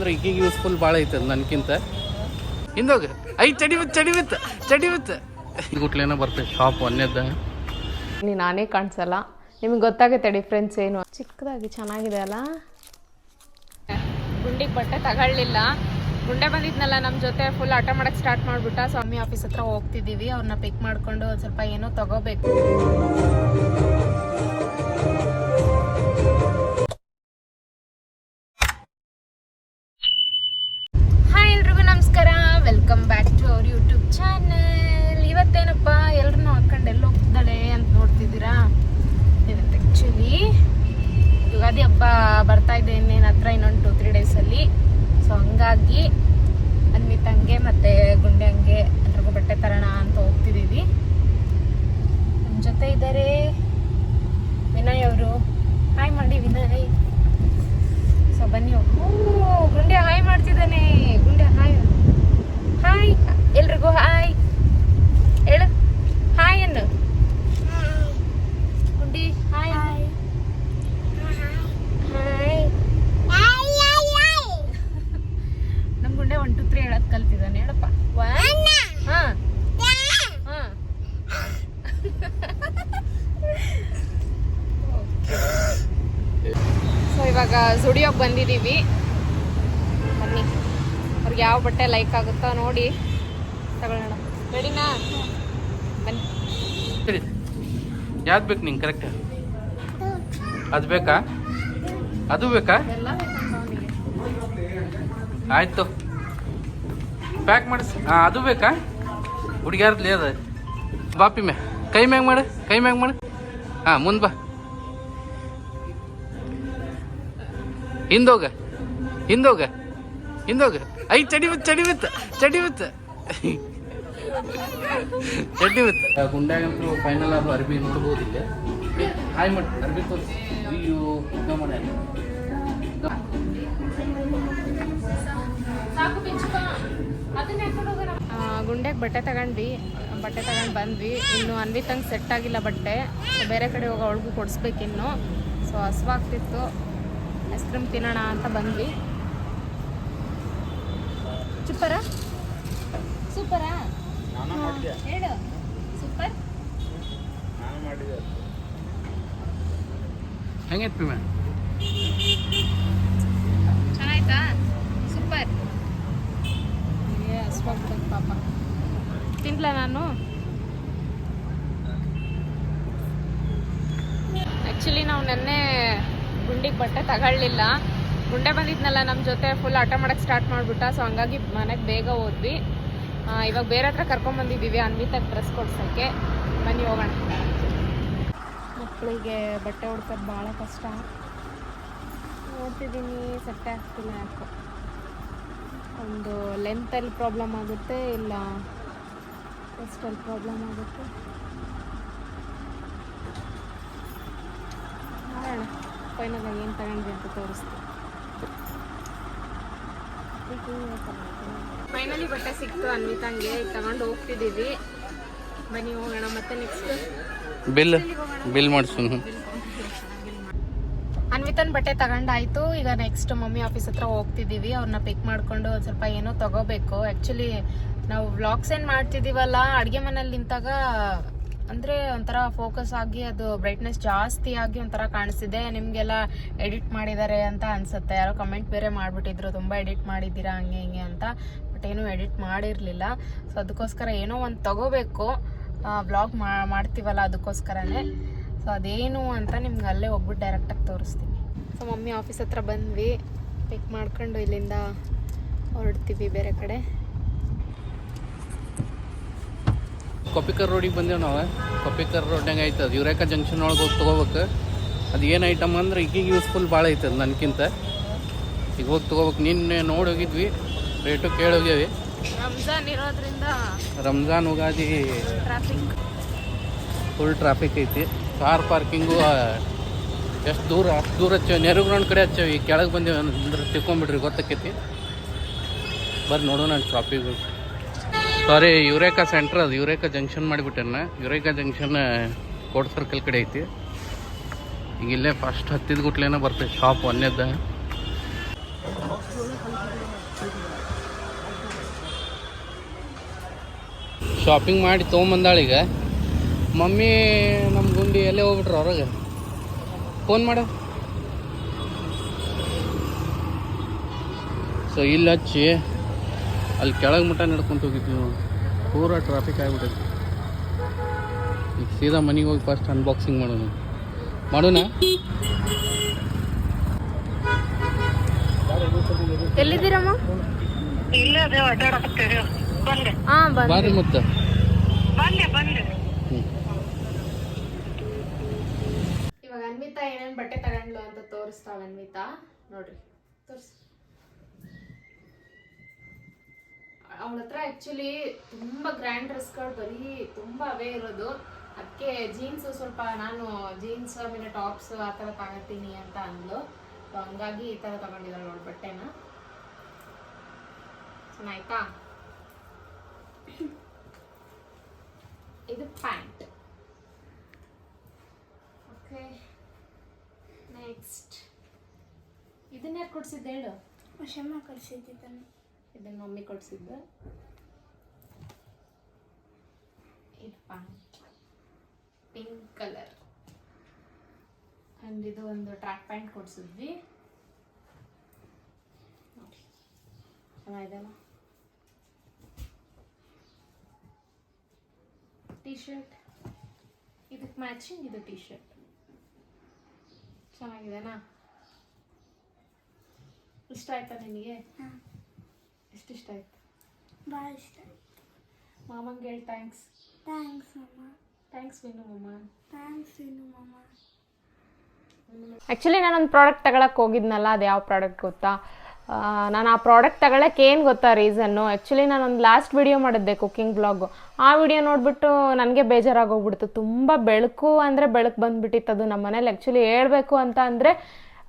ಅಂದ್ರೆ ಈಗೀಗ ಯೂಸ್ಫುಲ್ ಭಾಳ ಐತೆ ನನ್ಕಿಂತ. ನನಗಿಂತ ಹಿಂದೋಗ ಐ ಚಡಿವಿತ್ ಚಡಿವಿತ್ ಚಡಿವಿತ್ ಗುಟ್ಲೇನ ಬರ್ತೈತೆ ಶಾಪ್ ಒಂದೇದ. ನೀ ನಾನೇ ಕಾಣಿಸಲ್ಲ. ನಿಮ್ಗೆ ಗೊತ್ತಾಗುತ್ತೆ ಡಿಫ್ರೆನ್ಸ್ ಏನು. ಚಿಕ್ಕದಾಗಿ ಚೆನ್ನಾಗಿದೆ ಅಲ್ಲ? ಗುಂಡಿಗೆ ಬಟ್ಟೆ ತಗೊಳ್ಳಿಲ್ಲ. ಗುಂಡೆ ಬಂದಿದ್ನಲ್ಲ ನಮ್ಮ ಜೊತೆ ಫುಲ್ ಆಟ ಮಾಡಕ್ಕೆ ಸ್ಟಾರ್ಟ್ ಮಾಡ್ಬಿಟ್ಟ. ಸ್ವಾಮಿ ಆಫೀಸ್ ಹತ್ರ ಹೋಗ್ತಿದ್ದೀವಿ. ಅವ್ರನ್ನ ಪಿಕ್ ಮಾಡಿಕೊಂಡು ಒಂದು ಸ್ವಲ್ಪ ಏನೋ ತಗೋಬೇಕು. ಇದೆ ಇನ್ನೇನು ಹತ್ರ ಇನ್ನೊಂದು ಟು ತ್ರೀ ಡೇಸಲ್ಲಿ ಸೊ ಹಂಗಾಗಿ ಅನ್ವಿತಂಗೆ ಮತ್ತು ಗುಂಡೆ ಹಂಗೆ ಎಲ್ರಿಗೂ ಬಟ್ಟೆ ತರೋಣ ಅಂತ ಹೋಗ್ತಿದ್ದೀವಿ ನಮ್ಮ ಜೊತೆ ಇದ್ದಾರೆ ವಿನಯ್ ಅವರು ಹಾಯ್ ಮಾಡಿ ವಿನಯ್ ಸೊ ಬನ್ನಿ ಹೋಗು. ಓ ಗುಂಡೆ ಹಾಯ್ ಮಾಡ್ತಿದ್ದಾನೆ ಗುಂಡೆ ಹಾಯ್ ಹಾಯ್ ಎಲ್ರಿಗೂ ಹಾಯ್ ಹೇಳು ಹಾಯ್ ಅನ್ನು ಗುಂಡಿ ಹಾಯ್ ಹಾಯ್ ನಮ್ ಗುಂಡೆ ಒನ್ ಟು ತ್ರೀ ಹೇಳೋದು ಕಲ್ತಿದ್ದಾನೆ ಹೇಳಪ್ಪ ಒನ್ ಹಾ ಹಾ ಸೊ ಇವಾಗ ಜುಡಿಯೋಗೆ ಬಂದಿದ್ದೀವಿ. ಬನ್ನಿ. ಅವ್ರಿಗೆ ಯಾವ ಬಟ್ಟೆ ಲೈಕ್ ಆಗುತ್ತೋ ನೋಡಿ. ತಗೊಳ್ಳೋಣ. ರೆಡಿನಾ ಬನ್ನಿ. ಸರಿ. ಯಾವ್ದು ಬೇಕು ನಿಂಗೆ ಕರೆಕ್ಟ್ ಅದು ಬೇಕಾ? ಅದು ಬೇಕಾ? ಆಯಿತು. ಪ್ಯಾಕ್ ಮಾಡಿಸ್ ಹಾಂ ಅದು ಬೇಕಾ? ಹುಡುಗ್ಯಾರ್ದ್ಲಿ ಲೇದ ಬಾಪಿ ಮ್ಯಾ ಕೈ ಮ್ಯಾಗ ಮಾಡು ಕೈ ಮ್ಯಾಗ ಮಾಡು. ಹಾಂ ಮುಂದೆ ಬಾ. ಹಿಂದೋಗ ಹಿಂದೋಗ ಹಿಂದೋಗ. ಐ ಚಡಿವಿತ್ ಚಡಿವತ್ ಚಡಿವತ್ ಚಡಿವತ್ ಗುಂಡ್ಯಾಗಂತೂ ಫೈನಲ್ ಆದ್ರೂ ಅರ್ಬಿ ನೋಡ್ಬೋದಿಲ್ಲ ಹಾಯ್ ಮಾಡಿ ಅರ್ಬಿ ತೋರಿಸಿ. ಅಯ್ಯೋ ಗಮನ ಗುಂಡೆಗೆ ಬಟ್ಟೆ ತಗೊಂಡ್ವಿ. ಬಟ್ಟೆ ತಗೊಂಡು ಬಂದ್ವಿ. ಇನ್ನು ಅನ್ವಿತಂಗೆ ಸೆಟ್ ಆಗಿಲ್ಲ ಬಟ್ಟೆ. ಬೇರೆ ಕಡೆ ಹೋಗಿ ಅವಳಿಗೂ ಕೊಡಿಸ್ಬೇಕಿನ್ನು. ಸೊ ಹಸ್ವಾಗ್ತಿತ್ತು. ಐಸ್ ಕ್ರೀಮ್ ತಿನ್ನೋಣ ಅಂತ ಬಂದ್ವಿ. ಸೂಪರಾ? ಸೂಪರಾ? ಹೇಳು. ಸೂಪರ್. ಹೆಂಗೈತಿ ಮ್ಯಾಮ್? ಚೆನ್ನಾಯ್ತಾ? ಸೂಪರ್. ಪಾಪ. ತಿನ್ಲ ನಾನು? ಆ್ಯಕ್ಚುಲಿ ನಾವು ನೆನ್ನೆ ಗುಂಡಿಗೆ ಬಟ್ಟೆ ತಗೊಳ್ಳಿಲ್ಲ. ಗುಂಡೆ ಬಂದಿದ್ನಲ್ಲ ನಮ್ಮ ಜೊತೆ ಫುಲ್ ಆಟ ಮಾಡಕ್ಕೆ ಸ್ಟಾರ್ಟ್ ಮಾಡಿಬಿಟ್ಟ ಸೊ ಹಂಗಾಗಿ ಮನೆಗೆ ಬೇಗ ಹೋದ್ವಿ. ಇವಾಗ ಬೇರೆ ಹತ್ರ ಕರ್ಕೊಂಡ್ಬಂದಿದ್ದೀವಿ ಅನ್ವಿತಾಗ ಡ್ರೆಸ್ ಕೊಡ್ಸೋಕ್ಕೆ. ಬನ್ನಿ ಹೋಗೋಣ. ಮಕ್ಕಳಿಗೆ ಬಟ್ಟೆ ಹುಡ್ಕೋದು ಭಾಳ ಕಷ್ಟ. ನೋಡ್ತಿದ್ದೀನಿ ಸೆಟ್ಟೆ ಆಗ್ತಿಲ್ಲ ಯಾಕೋ. ಒಂದು ಲೆಂತಲ್ಲಿ ಪ್ರಾಬ್ಲಮ್ ಆಗುತ್ತೆ, ಇಲ್ಲ ಎಷ್ಟಲ್ಲಿ ಪ್ರಾಬ್ಲಮ್ ಆಗುತ್ತೆ. ನೋಡೋಣ. ಫೈನಲ್ ಆಗಿ ಏನು ತಗೊಂಡ್ವಿ ಅಂತ ತೋರಿಸ್ತೀನಿ. ಫೈನಲಿ ಬಟ್ಟೆ ಸಿಕ್ತು ಅನ್ವಿತಂಗೆ ತಗೊಂಡು ಹೋಗ್ತಿದ್ದೀವಿ. ಬನ್ನಿ ಹೋಗೋಣ ಮತ್ತೆ ನೆಕ್ಸ್ಟ್ ಬಿಲ್ ಬಿಲ್ ಮಾಡಿಸು. ಅನ್ವಿತನ್ ಬಟ್ಟೆ ತಗೊಂಡಾಯ್ತು. ಈಗ ನೆಕ್ಸ್ಟ್ ಮಮ್ಮಿ ಆಫೀಸ್ ಹತ್ರ ಹೋಗ್ತಿದ್ದೀವಿ. ಅವ್ರನ್ನ ಪಿಕ್ ಮಾಡ್ಕೊಂಡು ಒಂದು ಸ್ವಲ್ಪ ಏನೋ ತಗೋಬೇಕು. ಆ್ಯಕ್ಚುಲಿ ನಾವು ವ್ಲಾಗ್ಸ್ ಏನು ಮಾಡ್ತಿದ್ದೀವಲ್ಲ ಅಡುಗೆ ಮನೇಲಿ ನಿಂತಾಗ ಅಂದರೆ ಒಂಥರ ಫೋಕಸ್ ಆಗಿ ಅದು ಬ್ರೈಟ್ನೆಸ್ ಜಾಸ್ತಿ ಆಗಿ ಒಂಥರ ಕಾಣಿಸ್ತಿದೆ. ನಿಮಗೆಲ್ಲ ಎಡಿಟ್ ಮಾಡಿದ್ದಾರೆ ಅಂತ ಅನ್ಸುತ್ತೆ. ಯಾರೋ ಕಮೆಂಟ್ ಬೇರೆ ಮಾಡಿಬಿಟ್ಟಿದ್ರು, ತುಂಬ ಎಡಿಟ್ ಮಾಡಿದ್ದೀರಾ, ಹಂಗೆ, ಹಿಂಗೆ ಅಂತ. ಬಟ್ ಏನೂ ಎಡಿಟ್ ಮಾಡಿರಲಿಲ್ಲ. ಸೊ ಅದಕ್ಕೋಸ್ಕರ ಏನೋ ಒಂದು ತಗೋಬೇಕು. ಬ್ಲಾಗ್ ಮಾಡ್ತೀವಲ್ಲ ಅದಕ್ಕೋಸ್ಕರನೇ. ಸೊ ಅದೇನು ಅಂತ ನಿಮ್ಗೆ ಅಲ್ಲೇ ಹೋಗ್ಬಿಟ್ಟು ಡೈರೆಕ್ಟಾಗಿ ತೋರಿಸ್ತೀನಿ. ಸೊ ಮಮ್ಮಿ ಆಫೀಸ್ ಹತ್ರ ಬಂದ್ವಿ. ಪಿಕ್ ಮಾಡ್ಕೊಂಡು ಇಲ್ಲಿಂದ ಹೊರಡ್ತೀವಿ ಬೇರೆ ಕಡೆ. ಕೊಪ್ಪಿಕರ್ ರೋಡಿಗೆ ಬಂದೇವೆ ನಾವು. ಕೊಪ್ಪಿಕರ್ ರೋಡ್ನಾಗ ಐತೆ ಅದು ಯುರೇಕಾ ಜಂಕ್ಷನ್ ಒಳಗೆ ಹೋಗಿ ತೊಗೋಬೇಕು. ಅದು ಏನು ಐಟಮ್ ಅಂದ್ರೆ ಈಗೀಗ ಯೂಸ್ಫುಲ್ ಭಾಳ ಐತೆ ಅದು ನನಗಿಂತ ಈಗ ಹೋಗಿ ತೊಗೋಬೇಕು. ನಿನ್ನೆ ನೋಡಿ ಹೋಗಿದ್ವಿ. ರೇಟು ಕೇಳೋಗ್ಯಾವಿ ರಂಜಾನ್ ಇರೋದ್ರಿಂದ Ramzan Ugadi traffic full traffic ಐತಿ. ಕಾರ್ ಪಾರ್ಕಿಂಗು ಎಷ್ಟು ದೂರ ಅಷ್ಟು ದೂರ ಹಚ್ಚೇವೆ. ನೆರು ಗ್ರೌಂಡ್ ಕಡೆ ಹಚ್ಚೇವಿ. ಕೆಳಗೆ ಬಂದೇವೆ ಅಂದ್ರೆ ತಿಳ್ಕೊಂಬಿಡ್ರಿ ಗೊತ್ತಾಕೈತಿ. ಬರ್ರಿ ನೋಡೋಣ ಟ್ರಾಫಿಕ್ ಸಾರಿ ಯುರೇಕಾ ಸೆಂಟ್ರ್ ಅದು. ಯುರೇಕಾ ಜಂಕ್ಷನ್ ಮಾಡಿಬಿಟ್ಟೆನ ಯುರೇಕಾ ಜಂಕ್ಷನ್ ಕೋಟ್ ಸರ್ಕಲ್ ಕಡೆ ಐತಿ. ಈಗ ಇಲ್ಲೇ ಫಸ್ಟ್ ಹತ್ತಿದ ಗುಟ್ಲೇನ ಬರ್ತೈತೆ ಶಾಪ್ ಒಂದೇದ. ಶಾಪಿಂಗ್ ಮಾಡಿ ತೊಗೊಂಬಂದಾಳೀಗ ಮಮ್ಮಿ ನಮ್ಮ ಗುಂಡಿ ಎಲ್ಲೇ ಹೋಗ್ಬಿಟ್ರು ಹೊರಗೆ? ಫೋನ್ ಮಾಡು. ಸೊ ಇಲ್ಲಿ ಹಚ್ಚಿ. ಅಲ್ಲಿ ಕೆಳಗೆ ಮಟ್ಟ ನಡ್ಕೊಂಡು ಹೋಗಿದ್ವಿ ನಾವು ಪೂರ ಟ್ರಾಫಿಕ್ ಆಗಿಬಿಟ್ಟೈತಿ. ಈಗ ಸೀದಾ ಮನೆಗೆ ಹೋಗಿ ಫಸ್ಟ್ ಅನ್ಬಾಕ್ಸಿಂಗ್ ಮಾಡೋಣ. ಮಾಡೋಣ? ಎಲ್ಲಿದ್ದೀರಮ್ಮ? ಬಾರಿ ಮತ್ತೆ ಇವಾಗ ಅನ್ವಿತಾ ಏನೇನ್ ಬಟ್ಟೆ ತಗೊಂಡ್ಲು ಅಂತ ತೋರಿಸ್ತಾವ ಅನ್ವಿತಾ. ನೋಡ್ರಿ. ತೋರ್ಸ್. ಅವಳ ಹತ್ರ ಆಕ್ಚುಲಿ ತುಂಬ ಗ್ರ್ಯಾಂಡ್ ಡ್ರೆಸ್ಗಳು ಬರೀ ತುಂಬ ಅವೇ ಇರೋದು. ಅದಕ್ಕೆ ಜೀನ್ಸ್ ಸ್ವಲ್ಪ ನಾನು ಜೀನ್ಸ್ ಆಮೇಲೆ ಟಾಪ್ಸ್ ಆ ಥರ ತಗೊಳ್ತೀನಿ ಅಂತ ಅಂದ್ಲು. ಸೊ ಹಂಗಾಗಿ ಈ ಥರ ತಗೊಂಡಿದ್ದಾಳೆ ಅವಳು ಬಟ್ಟೆನ. ಚೆನ್ನಾಯ್ತಾ? ಇದು ಪ್ಯಾಂಟ್. ಓಕೆ ನೆಕ್ಸ್ಟ್ ಇದನ್ನ ಯಾರು ಕೊಡ್ಸಿದ್ದು ಹೇಳು? ವಶಮ್ಮ ಕಳಿಸಿದ್ದಾನೆ ಇದನ್ನ ಮಮ್ಮಿ ಕೊಡ್ಸಿದ್ದು. ಪ್ಯಾಂಟ್ ಪಿಂಕ್ ಕಲರ್ ಅಂಡ್ ಇದು ಒಂದು ಟ್ರ್ಯಾಕ್ ಪ್ಯಾಂಟ್ ಕೊಡ್ಸಿದ್ವಿ. ನೋಡಿ. ಚೆನ್ನಾಗಿದೆಲ್ಲ ಟಿ ಶರ್ಟ್ ಇದಕ್ಕೆ ಮ್ಯಾಚಿಂಗ್ ಇದು ಟಿ ಶರ್ಟ್ ಚೆನ್ನಾಗಿದೆನಾ? ಇಷ್ಟ ಆಯ್ತಾ ನಿನಗೆ ಎಷ್ಟು ಇಷ್ಟ ಆಯ್ತು. ಭಾಳ ಇಷ್ಟ ಮಾಮಂಗೆ ಹೇಳಿ thanks thanks mamma thanks Vinu mamma thanks Vinu ಮಮ್ಮ ಆ್ಯಕ್ಚುಲಿ ನಾನೊಂದು ಪ್ರಾಡಕ್ಟ್ ತಗೊಳಕ್ಕೆ ಹೋಗಿದ್ನಲ್ಲ ಅದು ಯಾವ ಪ್ರಾಡಕ್ಟ್ ಗೊತ್ತಾ? ನಾನು ಆ ಪ್ರಾಡಕ್ಟ್ ತಗೊಳಕ್ಕೆ ಏನು ಗೊತ್ತಾ ರೀಸನ್ನು ಆ್ಯಕ್ಚುಲಿ ನಾನೊಂದು ಲಾಸ್ಟ್ ವಿಡಿಯೋ ಮಾಡಿದ್ದೆ ಕುಕ್ಕಿಂಗ್ ಬ್ಲಾಗು ಆ ವಿಡಿಯೋ ನೋಡಿಬಿಟ್ಟು ನನಗೆ ಬೇಜಾರಾಗೋಗ್ಬಿಡ್ತು ತುಂಬ ಬೆಳಕು ಅಂದರೆ ಬೆಳಕು ಬಂದುಬಿಟ್ಟಿತ್ತು ಅದು ನಮ್ಮ ಮನೇಲಿ ಆ್ಯಕ್ಚುಲಿ ಹೇಳಬೇಕು ಅಂತ ಅಂದರೆ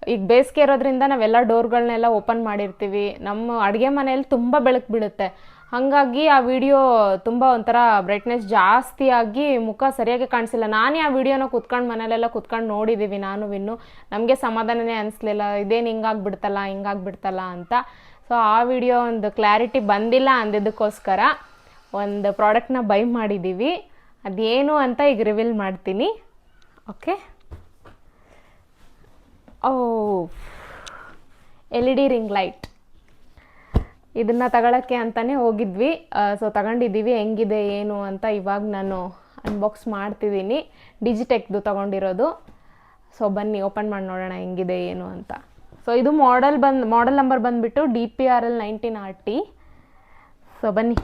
ಈಗ ಬೇಸಿಗೆ ಇರೋದ್ರಿಂದ ನಾವೆಲ್ಲ ಡೋರ್ಗಳನ್ನೆಲ್ಲ ಓಪನ್ ಮಾಡಿರ್ತೀವಿ. ನಮ್ಮ ಅಡುಗೆ ಮನೆಯಲ್ಲಿ ತುಂಬ ಬೆಳಕು ಬೀಳುತ್ತೆ. ಹಾಗಾಗಿ ಆ ವಿಡಿಯೋ ತುಂಬ ಒಂಥರ ಬ್ರೈಟ್ನೆಸ್ ಜಾಸ್ತಿ ಆಗಿ ಮುಖ ಸರಿಯಾಗಿ ಕಾಣಿಸಿಲ್ಲ. ನಾನೇ ಆ ವಿಡಿಯೋನ ಕುತ್ಕೊಂಡು ಮನೇಲೆಲ್ಲ ಕುತ್ಕೊಂಡು ನೋಡಿದ್ದೀವಿ ನಾನು ಇನ್ನು ನಮಗೆ ಸಮಾಧಾನನೇ ಅನಿಸ್ಲಿಲ್ಲ. ಇದೇನು ಹಿಂಗಾಗ್ಬಿಡ್ತಲ್ಲ ಹಿಂಗಾಗ್ಬಿಡ್ತಲ್ಲ ಅಂತ. ಸೊ ಆ ವಿಡಿಯೋ ಒಂದು ಕ್ಲಾರಿಟಿ ಬಂದಿಲ್ಲ ಅಂದಿದ್ದಕ್ಕೋಸ್ಕರ ಒಂದು ಪ್ರಾಡಕ್ಟ್ನ ಬೈ ಮಾಡಿದ್ದೀವಿ ಅದೇನು ಅಂತ ಈಗ ರಿವೀಲ್ ಮಾಡ್ತೀನಿ. Okay L E D ring light ಇದನ್ನು ತಗೊಳಕ್ಕೆ ಅಂತಲೇ ಹೋಗಿದ್ವಿ. ಸೊ ತಗೊಂಡಿದ್ದೀವಿ. ಹೆಂಗಿದೆ, ಏನು ಅಂತ ಇವಾಗ ನಾನು ಅನ್ಬಾಕ್ಸ್ ಮಾಡ್ತಿದ್ದೀನಿ. ಡಿಜಿಟೆಕ್ದು ತಗೊಂಡಿರೋದು. ಸೊ ಬನ್ನಿ ಓಪನ್ ಮಾಡಿ ನೋಡೋಣ ಹೆಂಗಿದೆ, ಏನು ಅಂತ. ಸೊ ಇದು ಮಾಡೆಲ್ ಬಂದು ಮಾಡೆಲ್ ನಂಬರ್ ಬಂದುಬಿಟ್ಟು D P R L nineteen R T so ಬನ್ನಿ.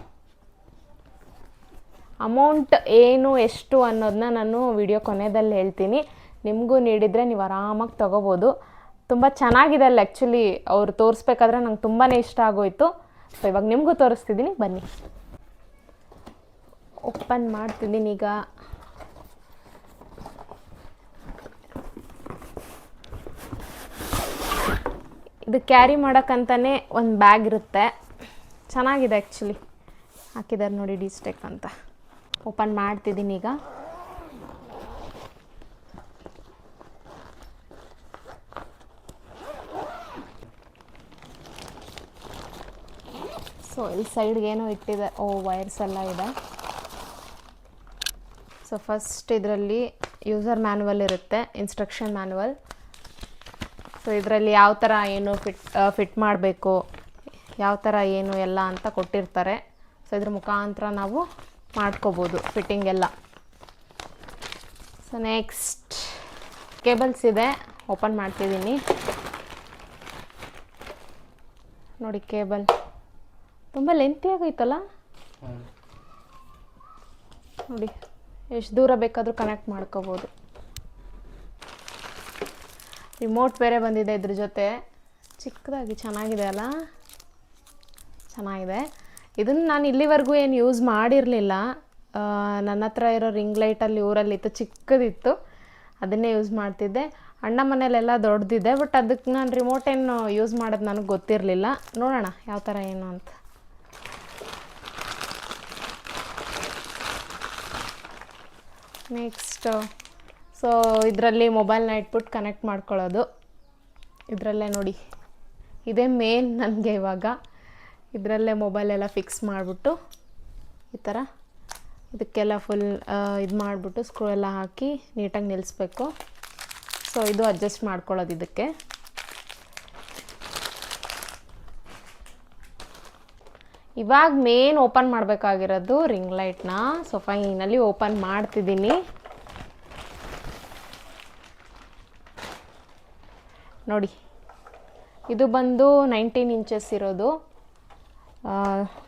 ಅಮೌಂಟ್ ಏನು, ಎಷ್ಟು ಅನ್ನೋದನ್ನ ನಾನು ವಿಡಿಯೋ ಕೊನೆಯಲ್ಲಿ ಹೇಳ್ತೀನಿ. ನಿಮಗೂ ನೀಡಿದರೆ ನೀವು ಆರಾಮಾಗಿ ತೊಗೋಬೋದು. ತುಂಬ ಚೆನ್ನಾಗಿದೆ ಅಲ್ಲಿ ಆ್ಯಕ್ಚುಲಿ ಅವ್ರು ತೋರಿಸ್ಬೇಕಾದ್ರೆ ನಂಗೆ ತುಂಬಾ ಇಷ್ಟ ಆಗೋಯ್ತು. ಸೊ ಇವಾಗ ನಿಮಗೂ ತೋರಿಸ್ತಿದ್ದೀನಿ. ಬನ್ನಿ. ಓಪನ್ ಮಾಡ್ತಿದ್ದೀನಿ ಈಗ. ಇದು ಕ್ಯಾರಿ ಮಾಡೋಕ್ಕಂತಲೇ ಒಂದು ಬ್ಯಾಗ್ ಇರುತ್ತೆ. ಚೆನ್ನಾಗಿದೆ ಆ್ಯಕ್ಚುಲಿ ಹಾಕಿದ್ದಾರೆ ನೋಡಿ ಡಿಸ್ಟೆಕ್ ಅಂತ. ಓಪನ್ ಮಾಡ್ತಿದ್ದೀನಿ ಈಗ. ಸೊ ಇಲ್ಲಿ ಸೈಡ್ಗೆ ಏನೋ ಇಟ್ಟಿದೆ. ಓ ವೈರ್ಸ್ ಎಲ್ಲ ಇದೆ. ಸೊ ಫಸ್ಟ್ ಇದರಲ್ಲಿ ಯೂಸರ್ ಮ್ಯಾನುವಲ್ ಇರುತ್ತೆ ಇನ್ಸ್ಟ್ರಕ್ಷನ್ ಮ್ಯಾನುವಲ್ ಸೊ ಇದರಲ್ಲಿ ಯಾವ ಥರ ಏನು ಫಿಟ್ ಫಿಟ್ ಮಾಡಬೇಕು, ಯಾವ ಥರ ಏನು ಎಲ್ಲ ಅಂತ ಕೊಟ್ಟಿರ್ತಾರೆ. ಸೊ ಇದ್ರ ಮುಖಾಂತರ ನಾವು ಮಾಡ್ಕೋಬೋದು ಫಿಟ್ಟಿಂಗ್ ಎಲ್ಲ. ಸೊ ನೆಕ್ಸ್ಟ್ ಕೇಬಲ್ಸ್ ಇದೆ. ಓಪನ್ ಮಾಡ್ತಿದ್ದೀನಿ. ನೋಡಿ ಕೇಬಲ್ ತುಂಬ ಲೆಂತಿ ಆಗೋಯ್ತಲ್ಲ ನೋಡಿ ಎಷ್ಟು ದೂರ ಬೇಕಾದರೂ ಕನೆಕ್ಟ್ ಮಾಡ್ಕೋಬೋದು. ರಿಮೋಟ್ ಬೇರೆ ಬಂದಿದೆ ಇದ್ರ ಜೊತೆ. ಚಿಕ್ಕದಾಗಿ ಚೆನ್ನಾಗಿದೆ ಅಲ್ಲ? ಚೆನ್ನಾಗಿದೆ. ಇದನ್ನು ನಾನು ಇಲ್ಲಿವರೆಗೂ ಏನು ಯೂಸ್ ಮಾಡಿರಲಿಲ್ಲ. ನನ್ನ ಹತ್ರ ಇರೋ ರಿಂಗ್ ಲೈಟಲ್ಲಿ ಊರಲ್ಲಿತ್ತು ಚಿಕ್ಕದಿತ್ತು. ಅದನ್ನೇ ಯೂಸ್ ಮಾಡ್ತಿದ್ದೆ. ಅಣ್ಣ ಮನೇಲೆಲ್ಲ ದೊಡ್ಡದಿದೆ ಬಟ್ ಅದಕ್ಕೆ ನಾನು ರಿಮೋಟ್ ಏನು ಯೂಸ್ ಮಾಡೋದು ನನಗೆ ಗೊತ್ತಿರಲಿಲ್ಲ. ನೋಡೋಣ ಯಾವ ಥರ ಏನು ಅಂತ. ನೆಕ್ಸ್ಟ್ ಸೊ ಇದರಲ್ಲಿ ಮೊಬೈಲ್ನ ಇಟ್ಬಿಟ್ಟು ಕನೆಕ್ಟ್ ಮಾಡ್ಕೊಳ್ಳೋದು. ಇದರಲ್ಲೇ ನೋಡಿ. ಇದೇ ಮೇನ್ ನನಗೆ ಇವಾಗ. ಇದರಲ್ಲೇ ಮೊಬೈಲೆಲ್ಲ ಫಿಕ್ಸ್ ಮಾಡಿಬಿಟ್ಟು ಈ ಥರ ಇದಕ್ಕೆಲ್ಲ ಫುಲ್ ಇದು ಮಾಡಿಬಿಟ್ಟು ಸ್ಕ್ರೂ ಎಲ್ಲ ಹಾಕಿ ನೀಟಾಗಿ ನಿಲ್ಲಿಸ್ಬೇಕು ಸೊ ಇದು ಅಡ್ಜಸ್ಟ್ ಮಾಡ್ಕೊಳ್ಳೋದು ಇದಕ್ಕೆ. ಇವಾಗ ಮೇನ್ ಓಪನ್ ಮಾಡಬೇಕಾಗಿರೋದು ರಿಂಗ್ ಲೈಟ್ನ ಸೊ ಫೈನಲಿ ಓಪನ್ ಮಾಡ್ತಿದ್ದೀನಿ. ನೋಡಿ, ಇದು ಬಂದು ನೈನ್ಟೀನ್ ಇಂಚಸ್ ಇರೋದು.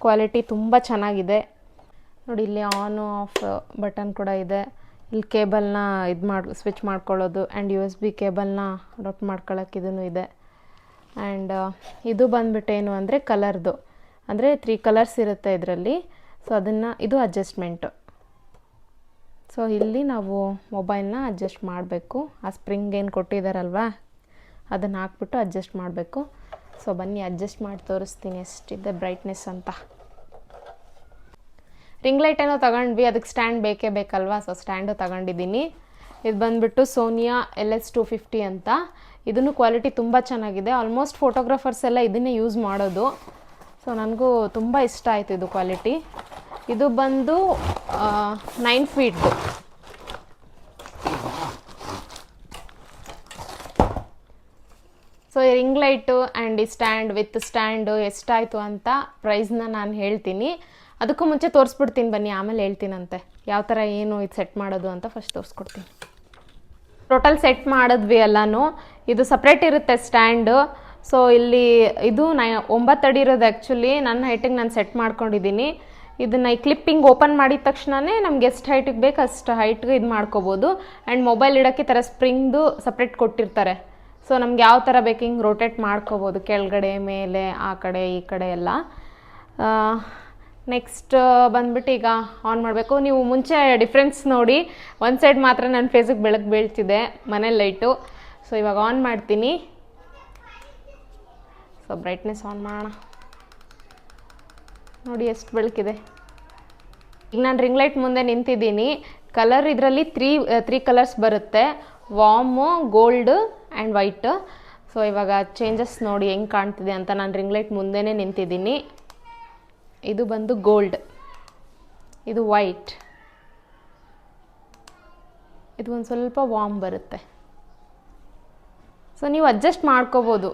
ಕ್ವಾಲಿಟಿ ತುಂಬ ಚೆನ್ನಾಗಿದೆ. ನೋಡಿ, ಇಲ್ಲಿ ಆನ್ ಆಫ್ ಬಟನ್ ಕೂಡ ಇದೆ. ಇಲ್ಲಿ ಕೇಬಲ್ನ ಇದು ಮಾಡಿ ಸ್ವಿಚ್ ಮಾಡ್ಕೊಳ್ಳೋದು ಆ್ಯಂಡ್ ಯು ಎಸ್ ಬಿ ಕೇಬಲ್ನ ಅಡಾಪ್ಟ್ ಮಾಡ್ಕೊಳ್ಳೋಕೆ ಇದೂ. ಇದೆ ಆ್ಯಂಡ್ ಇದು ಬಂದ್ಬಿಟ್ಟು ಏನು ಅಂದರೆ ಕಲರ್ದು ಅಂದರೆ ತ್ರೀ ಕಲರ್ಸ್ ಇರುತ್ತೆ ಇದರಲ್ಲಿ. ಸೊ ಅದನ್ನು ಇದು ಅಡ್ಜಸ್ಟ್ಮೆಂಟು ಸೊ ಇಲ್ಲಿ ನಾವು ಮೊಬೈಲ್ನ ಅಡ್ಜಸ್ಟ್ ಮಾಡಬೇಕು. ಆ ಸ್ಪ್ರಿಂಗ್ ಏನು ಕೊಟ್ಟಿದ್ದಾರಲ್ವಾ ಅದನ್ನು ಹಾಕ್ಬಿಟ್ಟು ಅಡ್ಜಸ್ಟ್ ಮಾಡಬೇಕು. ಸೊ ಬನ್ನಿ ಅಡ್ಜಸ್ಟ್ ಮಾಡಿ ತೋರಿಸ್ತೀನಿ ಎಷ್ಟಿದೆ ಬ್ರೈಟ್ನೆಸ್ ಅಂತ. ರಿಂಗ್ ಲೈಟ್ ಏನೋ ತಗೊಂಡ್ವಿ, ಅದಕ್ಕೆ ಸ್ಟ್ಯಾಂಡ್ ಬೇಕೇ ಬೇಕಲ್ವಾ? ಸೊ ಸ್ಟ್ಯಾಂಡು ತಗೊಂಡಿದ್ದೀನಿ. ಇದು ಬಂದುಬಿಟ್ಟು Sonia L S two fifty ಅಂತ. ಇದನ್ನು ಕ್ವಾಲಿಟಿ ತುಂಬ ಚೆನ್ನಾಗಿದೆ. ಆಲ್ಮೋಸ್ಟ್ ಫೋಟೋಗ್ರಾಫರ್ಸ್ ಎಲ್ಲ ಇದನ್ನೇ ಯೂಸ್ ಮಾಡೋದು. ಸೊ ನನಗೂ ತುಂಬ ಇಷ್ಟ ಆಯಿತು ಇದು ಕ್ವಾಲಿಟಿ. ಇದು ಬಂದು ನೈನ್ ಫೀಟ್ದು ಸೊ ಈ ರಿಂಗ್ ಲೈಟು ಆ್ಯಂಡ್ ಈ ಸ್ಟ್ಯಾಂಡ್ ವಿತ್ ಸ್ಟ್ಯಾಂಡು ಎಷ್ಟಾಯಿತು ಅಂತ ಪ್ರೈಸ್ನ ನಾನು ಹೇಳ್ತೀನಿ. ಅದಕ್ಕೂ ಮುಂಚೆ ತೋರಿಸ್ಬಿಡ್ತೀನಿ ಬನ್ನಿ, ಆಮೇಲೆ ಹೇಳ್ತೀನಂತೆ. ಯಾವ ಥರ ಏನು ಇದು ಸೆಟ್ ಮಾಡೋದು ಅಂತ ಫಸ್ಟ್ ತೋರಿಸ್ಕೊಡ್ತೀನಿ. ಟೋಟಲ್ ಸೆಟ್ ಮಾಡಿದ್ವಿ ಎಲ್ಲನೂ. ಇದು ಸಪ್ರೇಟ್ ಇರುತ್ತೆ ಸ್ಟ್ಯಾಂಡು ಸೊ ಇಲ್ಲಿ ಇದು ನೈ ಒಂಬತ್ತು ಅಡಿ ಇರೋದು ಆ್ಯಕ್ಚುಲಿ ನನ್ನ ಹೈಟಿಗೆ ನಾನು ಸೆಟ್ ಮಾಡ್ಕೊಂಡಿದ್ದೀನಿ. ಇದನ್ನು ಈ ಕ್ಲಿಪ್ಪಿಂಗ್ ಓಪನ್ ಮಾಡಿದ ತಕ್ಷಣವೇ ನಮ್ಗೆ ಎಷ್ಟು ಹೈಟಿಗೆ ಬೇಕು ಅಷ್ಟು ಹೈಟ್ಗೆ ಇದು ಮಾಡ್ಕೋಬೋದು. ಆ್ಯಂಡ್ ಮೊಬೈಲ್ ಇಡೋಕ್ಕೆ ಥರ ಸ್ಪ್ರಿಂಗ್ದು ಸಪ್ರೇಟ್ ಕೊಟ್ಟಿರ್ತಾರೆ. ಸೊ ನಮ್ಗೆ ಯಾವ ಥರ ಬೇಕು ಹಿಂಗೆ ರೊಟೇಟ್ ಮಾಡ್ಕೋಬೋದು ಕೆಳಗಡೆ, ಮೇಲೆ, ಆ ಕಡೆ, ಈ ಕಡೆ ಎಲ್ಲ. ನೆಕ್ಸ್ಟ್ ಬಂದ್ಬಿಟ್ಟು ಈಗ ಆನ್ ಮಾಡಬೇಕು. ನೀವು ಮುಂಚೆ ಡಿಫ್ರೆನ್ಸ್ ನೋಡಿ. ಒಂದು ಸೈಡ್ ಮಾತ್ರ ನನ್ನ ಫೇಸಿಗೆ ಬೆಳಕು ಬೀಳ್ತಿದೆ, ಮನೆ ಲೈಟು ಸೊ ಇವಾಗ ಆನ್ ಮಾಡ್ತೀನಿ. ಸೊ ಬ್ರೈಟ್ನೆಸ್ ಆನ್ ಮಾಡೋಣ ನೋಡಿ ಎಷ್ಟು ಬೆಳಕಿದೆ. ಈಗ ನಾನು ರಿಂಗ್ ಲೈಟ್ ಮುಂದೆ ನಿಂತಿದ್ದೀನಿ. ಕಲರ್ ಇದರಲ್ಲಿ ತ್ರೀ ತ್ರೀ ಕಲರ್ಸ್ ಬರುತ್ತೆ. Warm gold and white so ಇವಾಗ ಚೇಂಜಸ್ ನೋಡಿ ಹೆಂಗೆ ಕಾಣ್ತಿದೆ ಅಂತ ನಾನು ರಿಂಗ್ ಲೈಟ್ ಮುಂದೆನೇ ನಿಂತಿದ್ದೀನಿ. ಇದು ಬಂದು ಗೋಲ್ಡ್ ಇದು ವೈಟ್ ಇದು ಒಂದು ಸ್ವಲ್ಪ ವಾಮ್ ಬರುತ್ತೆ. ಸೊ ನೀವು ಅಡ್ಜಸ್ಟ್ ಮಾಡ್ಕೋಬೋದು.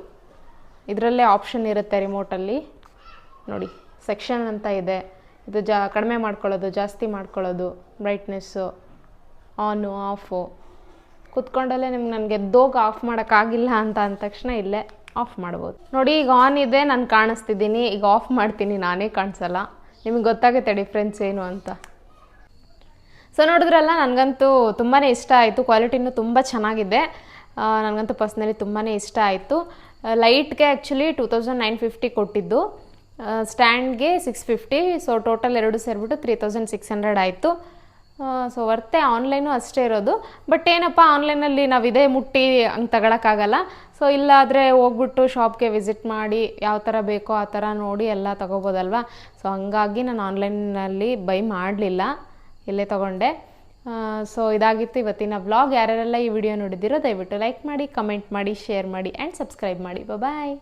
ಇದರಲ್ಲೇ ಆಪ್ಷನ್ ಇರುತ್ತೆ ರಿಮೋಟಲ್ಲಿ ನೋಡಿ ಸೆಕ್ಷನ್ ಅಂತ ಇದೆ. ಇದು ಜಾ, ಕಡಿಮೆ ಮಾಡ್ಕೊಳ್ಳೋದು, ಜಾಸ್ತಿ ಮಾಡ್ಕೊಳ್ಳೋದು ಬ್ರೈಟ್ನೆಸ್ಸು ಆನು ಆಫು ಕುತ್ಕೊಂಡಲ್ಲೇ ನಿಮ್ಗೆ ನನಗೆ ದೋಗ ಆಫ್ ಮಾಡೋಕ್ಕಾಗಿಲ್ಲ ಅಂತ ಅಂದ ತಕ್ಷಣ ಇಲ್ಲೇ ಆಫ್ ಮಾಡ್ಬೋದು. ನೋಡಿ, ಈಗ ಆನ್ ಇದೆ, ನಾನು ಕಾಣಿಸ್ತಿದ್ದೀನಿ. ಈಗ ಆಫ್ ಮಾಡ್ತೀನಿ, ನಾನೇ ಕಾಣಿಸಲ್ಲ. ನಿಮಗೆ ಗೊತ್ತಾಗುತ್ತೆ ಡಿಫ್ರೆನ್ಸ್ ಏನು ಅಂತ. ಸೊ ನೋಡಿದ್ರಲ್ಲ, ನನಗಂತೂ ತುಂಬಾ ಇಷ್ಟ ಆಯಿತು. ಕ್ವಾಲಿಟಿನೂ ತುಂಬ ಚೆನ್ನಾಗಿದೆ. ನನಗಂತೂ ಪರ್ಸ್ನಲಿ ತುಂಬಾ ಇಷ್ಟ ಆಯಿತು. ಲೈಟ್ಗೆ actually two thousand nine fifty ಕೊಟ್ಟಿದ್ದು. ಸ್ಟ್ಯಾಂಡ್ಗೆ ಸಿಕ್ಸ್ ಫಿಫ್ಟಿ ಸೊ ಟೋಟಲ್ ಎರಡು ಸೇರಿಬಿಟ್ಟು ತ್ರೀ ತೌಸಂಡ್ ಸಿಕ್ಸ್ ಹಂಡ್ರೆಡ್ ಆಯಿತು. ಸೊ ವರ್ತೆ ಆನ್ಲೈನು ಅಷ್ಟೇ ಇರೋದು. ಬಟ್ ಏನಪ್ಪ ಆನ್ಲೈನಲ್ಲಿ ನಾವು ಇದೇ ಮುಟ್ಟಿ ಹಂಗೆ ತಗೊಳಕ್ಕಾಗಲ್ಲ. ಸೊ ಇಲ್ಲಾದರೆ ಹೋಗ್ಬಿಟ್ಟು ಶಾಪ್ಗೆ ವಿಸಿಟ್ ಮಾಡಿ ಯಾವ ಥರ ಬೇಕೋ ಆ ಥರ ನೋಡಿ ಎಲ್ಲ ತಗೋಬೋದಲ್ವಾ? ಸೊ ಹಂಗಾಗಿ ನಾನು ಆನ್ಲೈನಲ್ಲಿ ಬೈ ಮಾಡಲಿಲ್ಲ. ಇಲ್ಲೇ ತೊಗೊಂಡೆ. ಸೊ ಇದಾಗಿತ್ತು ಇವತ್ತಿನ ವ್ಲಾಗ್ ಯಾರ್ಯಾರೆಲ್ಲ ಈ ವಿಡಿಯೋ ನೋಡಿದ್ದೀರೋ ದಯವಿಟ್ಟು ಲೈಕ್ ಮಾಡಿ ಕಮೆಂಟ್ ಮಾಡಿ ಶೇರ್ ಮಾಡಿ ಆ್ಯಂಡ್ ಸಬ್ಸ್ಕ್ರೈಬ್ ಮಾಡಿ. ಬಾಯ್